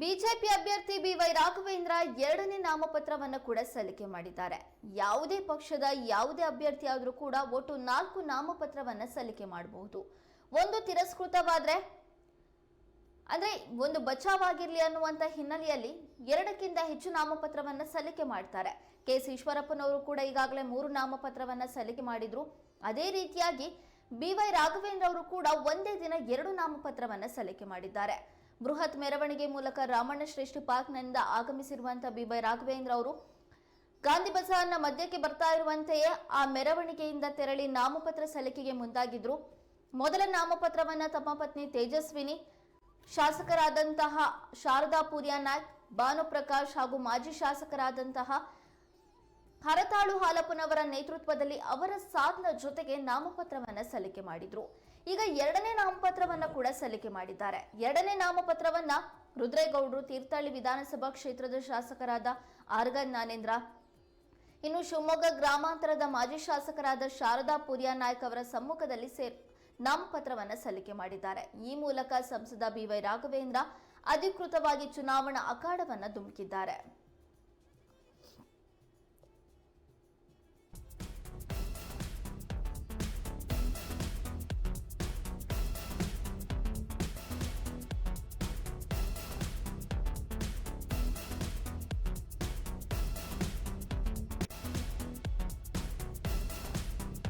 BJP ಅಭ್ಯರ್ಥಿ B Y Raghavendra ಎರಡನೇ ನಾಮಪತ್ರವನ್ನು ಕೂಡ ಸಲ್ಲಿಕೆ ಮಾಡಿದ್ದಾರೆ. ಯಾವುದೇ ಪಕ್ಷದ ಯಾವುದೇ ಅಭ್ಯರ್ಥಿ ಆದರೂ ಕೂಡ ಒಟ್ಟು ನಾಲ್ಕು ನಾಮಪತ್ರವನ್ನು ಸಲ್ಲಿಕೆ ಮಾಡಬಹುದು. ಒಂದು ತಿರಸ್ಕೃತವಾದರೆ, ಅಂದ್ರೆ ಒಂದು ಬಚಾವಾಗಿರಲಿ ಅನ್ನುವಂತ ಹಿನ್ನೆಲೆಯಲ್ಲಿ ಎರಡಕ್ಕಿಂತ ಹೆಚ್ಚು ನಾಮಪತ್ರವನ್ನ ಸಲ್ಲಿಕೆ ಮಾಡ್ತಾರೆ. ಕೆ ಎಸ್ ಈಶ್ವರಪ್ಪನವರು ಕೂಡ ಈಗಾಗಲೇ ಮೂರು ನಾಮಪತ್ರವನ್ನ ಸಲ್ಲಿಕೆ ಮಾಡಿದ್ರು. ಅದೇ ರೀತಿಯಾಗಿ ಬಿ ವೈ ರಾಘವೇಂದ್ರ ಅವರು ಕೂಡ ಒಂದೇ ದಿನ ಎರಡು ನಾಮಪತ್ರವನ್ನ ಸಲ್ಲಿಕೆ ಮಾಡಿದ್ದಾರೆ. ಬೃಹತ್ ಮೆರವಣಿಗೆ ಮೂಲಕ ರಾಮಣ್ಣ ಶ್ರೇಷ್ಠ ಪಾರ್ಕ್ನಿಂದ ಆಗಮಿಸಿರುವಂತಹ ಬಿವೈ ರಾಘವೇಂದ್ರ ಅವರು ಗಾಂಧಿ ಬಜಾರ್ನ ಮಧ್ಯಕ್ಕೆ ಬರ್ತಾ ಇರುವಂತೆಯೇ ಆ ಮೆರವಣಿಗೆಯಿಂದ ತೆರಳಿ ನಾಮಪತ್ರ ಸಲ್ಲಿಕೆಗೆ ಮುಂದಾಗಿದ್ರು. ಮೊದಲ ನಾಮಪತ್ರವನ್ನ ತಮ್ಮ ಪತ್ನಿ ತೇಜಸ್ವಿನಿ, ಶಾಸಕರಾದಂತಹ ಶಾರದಾ ಪೂರ್ಯ ನಾಯ್ಕ್, ಭಾನುಪ್ರಕಾಶ್ ಹಾಗೂ ಮಾಜಿ ಶಾಸಕರಾದಂತಹ ಹರತಾಳು ಹಾಲಪ್ಪನವರ ನೇತೃತ್ವದಲ್ಲಿ ಅವರ ಸಾಥ್ನ ಜೊತೆಗೆ ನಾಮಪತ್ರವನ್ನ ಸಲ್ಲಿಕೆ ಮಾಡಿದ್ರು. ಈಗ ಎರಡನೇ ನಾಮಪತ್ರವನ್ನ ಕೂಡ ಸಲ್ಲಿಕೆ ಮಾಡಿದ್ದಾರೆ. ಎರಡನೇ ನಾಮಪತ್ರವನ್ನ ರುದ್ರೇಗೌಡರು ತೀರ್ಥಹಳ್ಳಿ ವಿಧಾನಸಭಾ ಕ್ಷೇತ್ರದ ಶಾಸಕರಾದ ಆರ್ಗ ಜ್ಞಾನೇಂದ್ರ ಇನ್ನು ಶಿವಮೊಗ್ಗ ಗ್ರಾಮಾಂತರದ ಮಾಜಿ ಶಾಸಕರಾದ ಶಾರದಾ ಪುರಿಯಾ ನಾಯ್ಕ ಅವರ ಸಮ್ಮುಖದಲ್ಲಿ ಸೇರ್ ನಾಮಪತ್ರವನ್ನ ಸಲ್ಲಿಕೆ ಮಾಡಿದ್ದಾರೆ. ಈ ಮೂಲಕ ಸಂಸದ ಬಿವೈ ರಾಘವೇಂದ್ರ ಅಧಿಕೃತವಾಗಿ ಚುನಾವಣಾ ಅಖಾಡವನ್ನು ಧುಮುಕಿದ್ದಾರೆ.